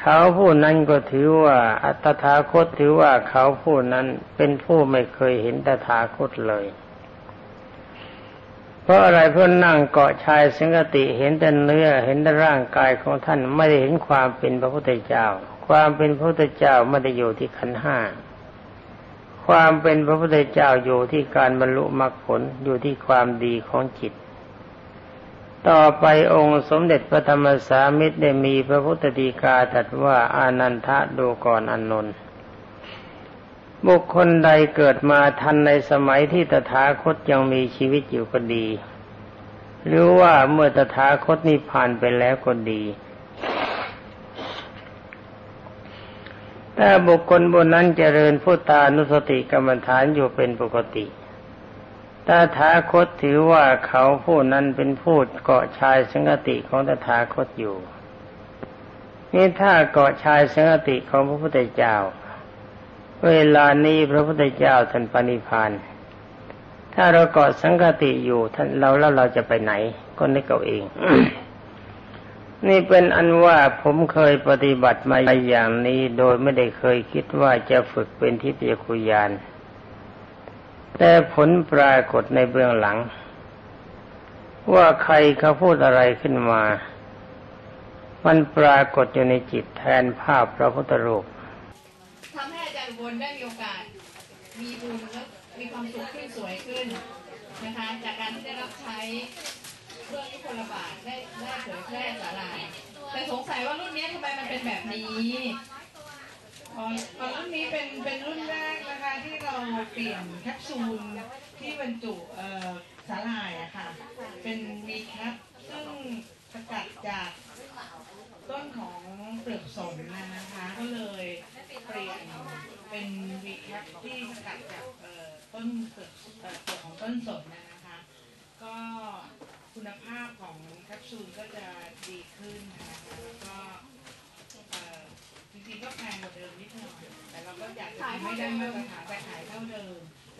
เขาผู้นั้นก็ถือว่า อัตถาคตถือว่าเขาผู้นั้นเป็นผู้ไม่เคยเห็นตถาคตเลย เพราะอะไรเพื่อนนั่งเกาะชายสังกติเห็นแต่เนื้อเห็นแต่ร่างกายของท่านไม่ได้เห็นความเป็นพระพุทธเจ้า ความเป็นพระพุทธเจ้าไม่ได้อยู่ที่ขันห้าความเป็นพระพุทธเจ้าอยู่ที่การบรรลุมรรคผลอยู่ที่ความดีของจิต ต่อไปองค์สมเด็จพระธรรมสามิตรได้มีพระพุทธดีกาตรัสว่าอานันทะดูก่อนอนนนบุคคลใดเกิดมาทันในสมัยที่ตถาคตยังมีชีวิตอยู่ก็ดี หรือว่าเมื่อตถาคตนิพพานไปแล้วก็ดีถ้าบุคคลบนนั้นเจริญพุทธานุสติกรรมฐานอยู่เป็นปกติ ตถาคตถือว่าเขาผู้นั้นเป็นผู้เกาะชายสังกติของตถาคตอยู่ นี่ถ้าเกาะชายสังกติของพระพุทธเจ้า เวลานี้พระพุทธเจ้าท่านปณิพานถ้าเราเกาะสังกติอยู่ท่านเราแล้วเราจะไปไหน ก็นึกเอาเอง นี่เป็นอันว่าผมเคยปฏิบัติมาอย่างนี้ โดยไม่ได้เคยคิดว่าจะฝึกเป็นทิพยคุยาน แต่ผลปรากฏในเบื้องหลัง ว่าใครเขาพูดอะไรขึ้นมา มันปรากฏอยู่ในจิตแทนภาพพระพุทธรูปทำให้อาจารย์บนได้มีโอกาส มีบุญและมีความสุขขึ้นสวยขึ้นนะคะจากการที่ได้รับใช้เรื่องที่คนละบาทได้ได้เผยแพร่สาลายแต่สงสัยว่ารุ่นนี้ทำไมมันเป็นแบบนี้ อ๋อรุ่นนี้เป็นเป็นรุ่นแรกนะคะที่เราเปลี่ยนแคปซูลที่บรรจุสารลายอะค่ะ เป็นมีแคปซึ่งสกัดจากต้นของเปลือกสนนะคะ ก็เลยเปลี่ยนเป็นวีแคปที่สกัดจากต้นเปลือกเปลือกของต้นสนนะคะ ก็คุณภาพของแคปซูลก็จะดีขึ้นนะคะแล้วก็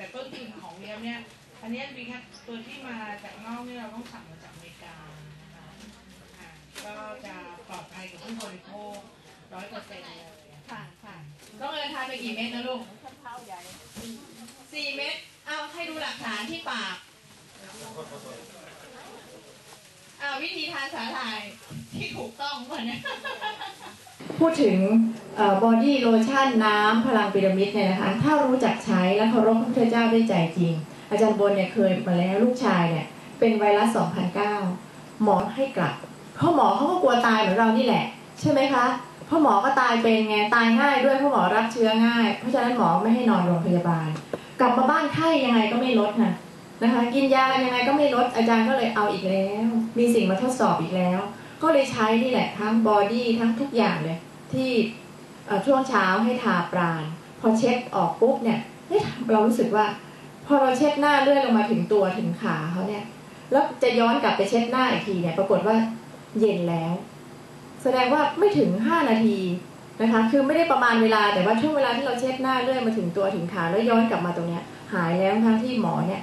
แต่ต้นทุนของเนี้ยเนี่ย อันนี้มีแค่ตัวที่มาจากนอกนี่เราต้องสั่งมาจากอเมริกานะคะก็จะปลอดภัยกับผู้บริโภคร้อยเปอร์เซ็นต์เลยค่ะค่ะต้องเดินทางไปกี่เม็ดนะลูกสี่เม็ดเอาให้ดูหลักฐานที่ปาก วิธีทานสาหร่ายที่ถูกต้องก่อนนะ พูดถึงบอดี้โลชั่นน้ำพลังพีระมิดเนี่ยนะคะ ถ้ารู้จักใช้และเคารพพระพุทธเจ้าด้วยใจจริง อาจารย์บนเนี่ยเคยมาแล้วลูกชายเนี่ยเป็นไวรัส 2009 หมอให้กลับ เพราะหมอเขาก็กลัวตายเหมือนเรานี่แหละ ใช่ไหมคะ เพราะหมอก็ตายเป็นไง ตายง่ายด้วย เพราะหมอรับเชื้อง่าย เพราะฉะนั้นหมอไม่ให้นอนโรงพยาบาล กลับมาบ้านไข้ยังไงก็ไม่ลดนะ นะคะ กินยายังไงก็ไม่ลดอาจารย์ก็เลยเอาอีกแล้ว มีสิ่งมาทดสอบอีกแล้ว ก็เลยใช้นี่แหละทั้งบอดี้ทั้งทุกอย่างเลย ที่ช่วงเช้าให้ทาปราณ พอเช็ดออกปุ๊บเนี่ยเรารู้สึกว่า พอเราเช็ดหน้าเลื่อนลงมาถึงตัวถึงขาเขาเนี่ย แล้วจะย้อนกลับไปเช็ดหน้าอีกทีเนี่ย ปรากฏว่าเย็นแล้ว แสดงว่าไม่ถึงห้านาทีนะคะ คือไม่ได้ประมาณเวลาแต่ว่าช่วงเวลาที่เราเช็ดหน้าเลื่อนมาถึงตัวถึงขาแล้วย้อนกลับมาตรงเนี้ยหายแล้วทั้งที่หมอเนี่ย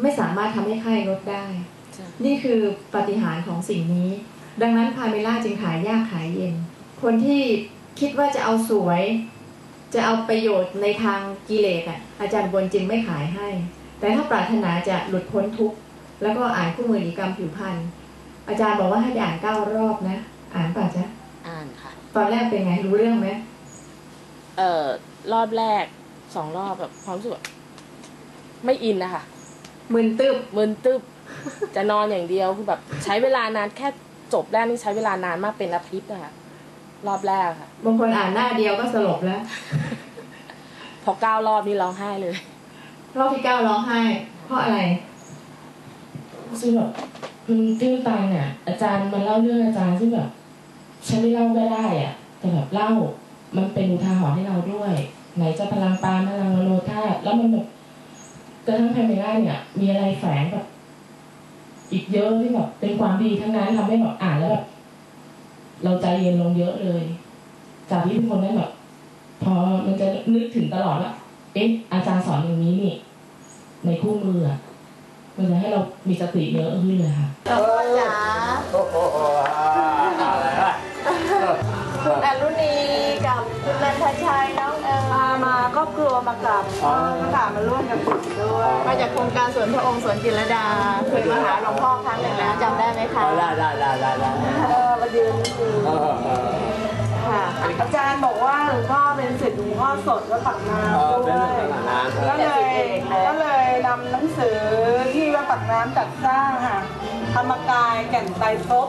ไม่สามารถทำให้ไข้ลดได้ นี่คือปฏิหารของสิ่งนี้ ดังนั้นพาเมล่าจึงขายยากขายเย็น คนที่คิดว่าจะเอาสวย จะเอาประโยชน์ในทางกิเลสอะอาจารย์บนจึงไม่ขายให้ แต่ถ้าปรารถนาจะหลุดพ้นทุกข์แล้วก็อ่านคู่มือนิกรรมผิวพรรณอาจารย์บอกว่าให้ไปอ่านเก้ารอบนะ อ่านป่ะจ๊ะอ่านค่ะ ตอนแรกเป็นไงรู้เรื่องไหมเอ่อรอบแรกสองรอบแบบความรู้สึกไม่อินนะคะ มึนตึบมึนตึบจะนอนอย่างเดียวคือแบบใช้เวลานานแค่จบแรกนี่ใช้เวลานานมากเป็นอาทิตย์อะค่ะรอบแรกค่ะบางคนอ่านหน้าเดียวก็สลบแล้ว พอเก้ารอบนี่ร้องไห้เลย รอบที่เก้าร้องไห้ เพราะอะไรซึ่งแบบมันตื้นตันเนี่ยอาจารย์มาเล่าเรื่องอาจารย์ซึ่งแบบฉันไม่เล่าก็ได้อะ แต่แบบเล่ามันเป็นอุทาหรณ์ให้เราด้วย ไหนจะพลังปานพลังมโนธาตุแล้วมันแบบ กระทั่งไพเมล่าเนี่ย มีอะไรแฝงแบบอีกเยอะที่แบบเป็นความดีทั้งนั้นทำให้แบบอ่านแล้วแบบเราใจเย็นลงเยอะเลย จากที่ทุกคนได้แบบพอมันจะนึกถึงตลอดว่าเอ๊ะอาจารย์สอนอย่างนี้นี่ ในคู่มืออะมันจะให้เรามีสติเยอะขึ้นเลยค่ะจ๋าคุณอรุณีกับคุณนันทชัยน้อ มากราบพ่อค่ะมาร่วมกับผมด้วยมาจากโครงการสวนพระองค์สวนจิตรลดาเคยมาหาหลวงพ่อครั้งหนึ่งแล้วจำได้ไหมคะได้ได้ได้ได้ได้เออมายืนดูเออเออค่ะอาจารย์บอกว่าหลวงพ่อเป็นศิษย์หลวงพ่อสดวัดปากน้เออำเป็นด้วเรื่ยองขนาดนั้นก็เลยก็เลยนำหนังสือที่วัดปากน้ำจัดสร้างค่ะธรรมกายแก่นไตรภพ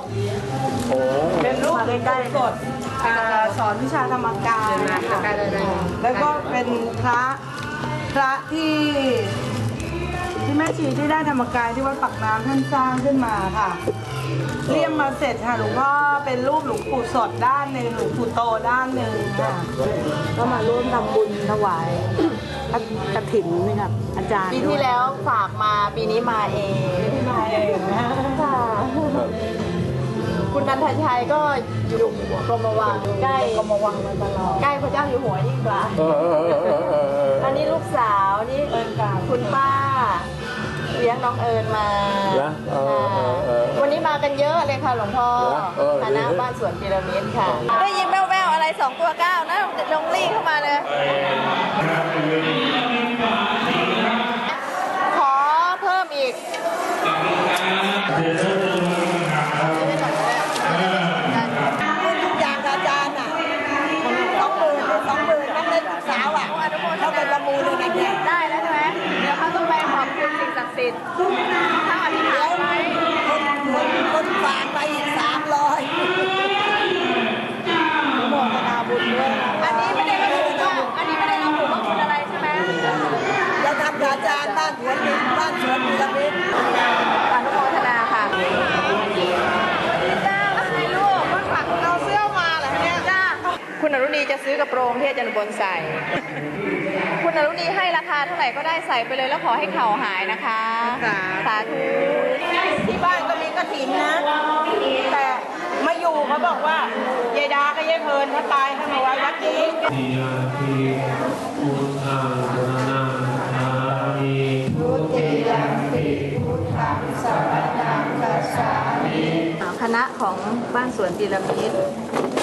โอ้เป็นรูปหลวงปู่สด อ่าสอนวิชาธรรมกายค่ะแล้วก็เป็นพระพระที่ที่แม่ชีที่ได้ธรรมกายที่วัดปักน้ำท่านสร้างขึ้นมาค่ะ เรียมมาเสร็จค่ะหลวงพ่อเป็นรูปหลวงปู่สดด้านหนึ่งหลวงปู่โตด้านหนึ่งค่ะ ก็มาร่วมทำบุญถวายกระถิ่นนี่กับอาจารย์ปีที่แล้วฝากมาปีนี้มาเองมาเองนะค่ะ คุณนันทชัยก็อยู่กรมวังใกล้กรมวังมาตลอดใกล้พระเจ้าอยู่หัวยิ่งกว่าเออเออเออเออเอออันนี้ลูกสาวนี่คุณป้า เลี้ยงน้องเอิญมาเหรอเออเออเออ วันนี้มากันเยอะเลยค่ะหลวงพ่อเหรอเออ คณะบ้านสวนพีระมิดค่ะ ได้ยินแว่วๆอะไรสองตัวเก้านะลงลี่เข้ามาเลย ขอเพิ่มอีกทุกอย่างกับอาจารย์อะสองหมื่นสองหมื่นนั่งเล่นลูกสาวอะเขาไปประมูลเลยนะเนี่ย ได้แล้วใช่ไหมเดี๋ยวเขาต้องไปขอบคุณสิ่งศักดิ์สิทธิ์ถ้าอธิษฐานไว้ คนคนคนฝากไปอีกสามร้อยโมทนาบุญด้วย อันนี้ไม่ได้ระบุว่า อันนี้ไม่ได้ระบุว่าคุณอะไรใช่ไหม เราทำกับอาจารย์บ้านสวนมิตรบ้านสวนพีระมิด อนุโมทนาค่ะจ้าอะไรลูกมาฝากเอาเสื้อมาเหรอเนี่ยจ้า คุณอรุณีจะ ซื้อกระโปรงที่อาจารย์บนใส่ คุณอรุณีให้ราคาเท่าไหร่ก็ได้ใส่ไปเลยแล้วขอให้เข่าหายนะคะ สาธุที่บ้านก็มีกระถินนะ แต่มาอยู่เขาบอกว่ายายดากับยายเพลินถ้าตายให้มาไว้วัดนี้ติยาภิพุทธังสรณังคามิคณะของบ้านสวนพีระมิดเขียนไว้นี่นี่นี่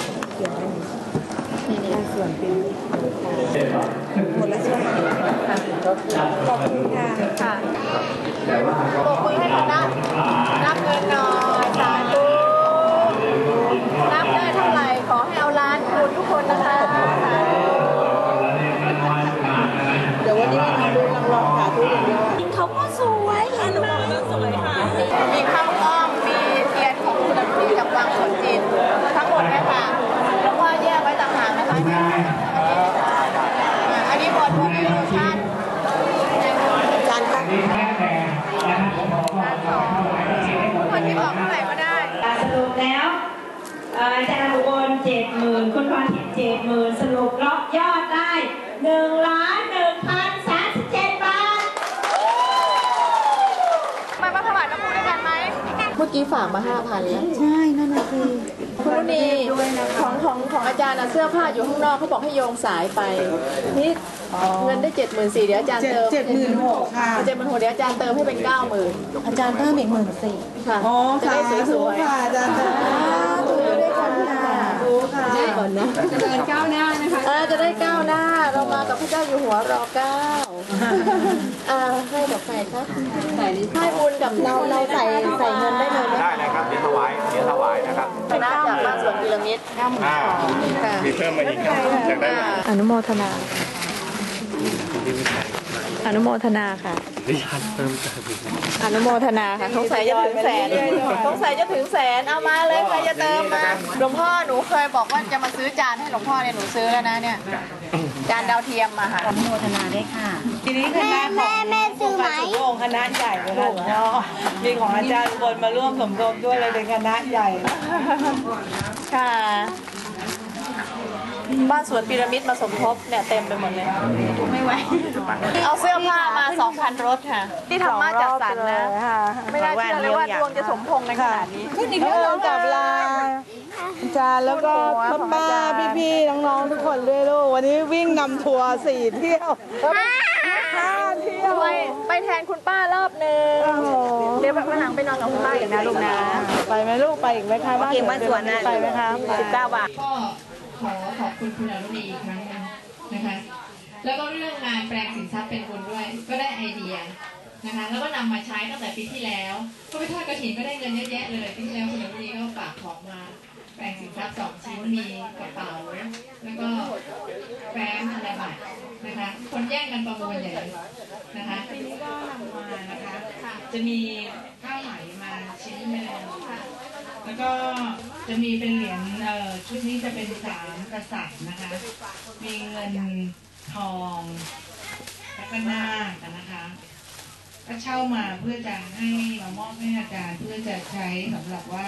สวนเป็นหมดแล้วใช่ไหมขอบคุณค่ะขอบคุณให้คณะนับเงินหน่อยสาธุนับได้เท่าไหร่ขอให้เอาล้านคูณทุกคนนะคะสาธุ เดี๋ยววันนี้มีทำบุญรางวัลสาธุอย่างเดียว เขาก็สวยเห็นไหมสวยค่ะ มีข้าวอ้อม มีเทียนของคุณอนุรีจากวังสวนจินทั้งหมดเนี่ยค่ะแล้วว่าแยกไว้ต่างหากนะคะ อันนี้บอลบอลโลชั่น อาจารย์คะ คนที่บอกเท่าไหร่ก็ได้ สรุปแล้วเอ่ออาจารย์อุบลเจ็ดหมื่นคุณพรทิพย์เจ็ดหมื่นสรุปรอบยอดได้หนึ่งล้านหนึ่งพันสามสิบเจ็ดบาทมามาถวายน้ำพุด้วยกันไหมเมื่อกี้ฝากมาห้าพันแล้วใช่นั่นน่ะคือคุณรุณีของของของอาจารย์น่ะเสื้อผ้าอยู่ข้างนอกเขาบอกให้โยงสายไปนี่เงินได้เจ็ดหมื่นสี่เดี๋ยวอาจารย์เติมเจ็ดหมื่นหกค่ะเจ็ดหมื่นหกเดี๋ยวอาจารย์เติมให้เป็นเก้าหมื่นอาจารย์เพิ่มอีกหมื่นสี่ค่ะอ๋อจะค่ะได้สวยสวยค่ะอาจารย์ค่ะ ถูด้วยกันค่ะ รู้ ค่ะได้ก่อนนะจะเดินก้าวหน้านะคะเออจะได้ก้าวหน้า เรามากับพระเจ้าอยู่หัวรอเก้าอ่าให้ดอกไก่ครับให้บุญกับเราเราใส่ใส่เงินได้เลยไหมได้เลยครับเดี๋ยวถวายเดี๋ยวถวายนะครับคณะจากบ้านสวนพีระมิดอ่าค่ะมีเพิ่มมาอีกครับอยากได้ไหมอนุโมทนา อนุโมทนาค่ะดิฉันเพิ่มเติมอีกอนุโมทนาค่ะสงสัยจะถึงแสนสงสัยจะถึงแสนเอามาเลยใครจะเติมมาหลวงพ่อหนูเคยบอกว่าจะมาซื้อจานให้หลวงพ่อเนี่ยหนูซื้อแล้วนะเนี่ยจานดาวเทียมมาค่ะทีนี้คณะของแม่แม่ซื้อไหมองค์คณะใหญ่เลยค่ะหลวงพ่อมีของอาจารย์บนมาร่วมสมทบด้วยเลยเป็นคณะใหญ่ค่ะ บ้านสวนพีระมิดมาสมทบเนี่ยเต็มไปหมดเลย ไม่ไหว เอาเสื้อผ้ามาสองพันรถค่ะ ที่ธรรมะจัดสรรนะ ไม่น่าเชื่อเลยว่าดวงจะสมพงษ์ในขนาดนี้นี่ก็ลงกับลาอาจารย์แล้วก็ป้าป้าพี่พี่ๆน้องๆทุกคนด้วยลูก วันนี้วิ่งนำทัวร์สี่เที่ยวห้าเที่ยวไปไปแทนคุณป้ารอบนึงเดี๋ยวแบบวันหลังไปนอนกับคุณป้าอีกนะลูกนะ ไปไหมลูกไปอีกไหมคะบ้านสวนบ้านสวนนะไปไหมคะสิบเก้าบาทก็ ขอขอบคุณคุณอรุณีอีกครั้งหนึงนะคะ แล้วก็เรื่องงานแปลงสินทรัพย์เป็นบุญด้วย ก็ได้ไอเดียนะคะ แล้วก็นำมาใช้ตั้งแต่ปีที่แล้ว ก็ไปทอดกระถิ่นก็ได้เงินเยอะแยะเลยปีที่แล้วคุณอรุณีก็ฝากของมา แปลงสินทรัพย์สองชิ้นมีกระเป๋า แล้วก็แฟ้มธนบัตรนะคะ คนแย่งกันประมูลใหญ่เลยนะคะปีนี้ก็นำมานะคะ จะมีผ้าไหมมาชิ้นหนึ่ง แล้วก็จะมีเป็นเหรียญเอ่อชุดนี้จะเป็นสามกษัตริย์นะคะ มีเงินทองแล้วก็นาคนะคะ ก็เช่ามาเพื่อจะให้มามอบให้อาจารย์เพื่อจะใช้สำหรับว่า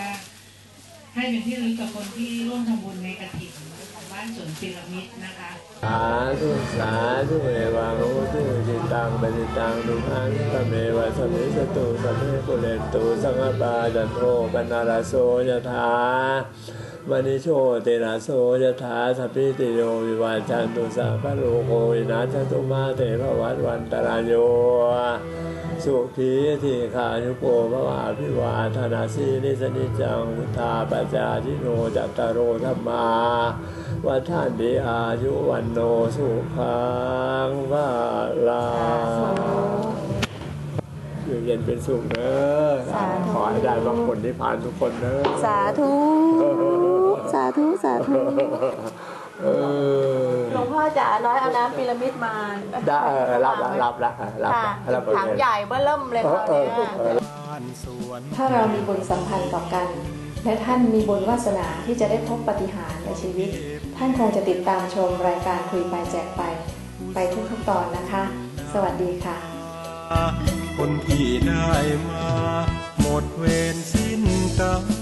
ให้เป็นที่ระลึกกับคนที่ร่วมทำบุญในกระถิ่น บ้านสวนพีระมิดนะคะสาธุสาธุเอวังโอตุจิตังปฏิตังดุขังสเมวะสมิสตุสพเพปุเรนตุสังฆปาจันโทปนาราโสยถามณิโชติราโสยถาสัพพิติโยวิวาจันตุสัพพะโลโกวินาศตุมาเตภวัตวันตรายโยสุขีทีขายุโกภวาพิวาธนาสีนิสนิจังวุธาปจาทิโนจัตตารโรธรรมาวัฏานดีอายุวันโนสุขังวาลาอยู่เย็นเป็นสุขเนอะขอให้ได้บางคนที่ผ่านทุกคนเนอะสาธุ สาธุ สาธุเออหลวงพ่อจ๋าน้อยเอาน้ำพีระมิดมาได้เออรับรับรับรับรับค่ะรับถังใหญ่เบ้อเริ่มเลยค่ะเออเนี่ยเออถ้าเรามีบุญสัมพันธ์ต่อกัน และท่านมีบุญวาสนาที่จะได้พบปฏิหารในชีวิต ท่านคงจะติดตามชมรายการคุยไปแจกไป ไปทุกๆตอนนะคะ สวัสดีค่ะ คนที่ได้มา หมดเวรสิ้นกรรม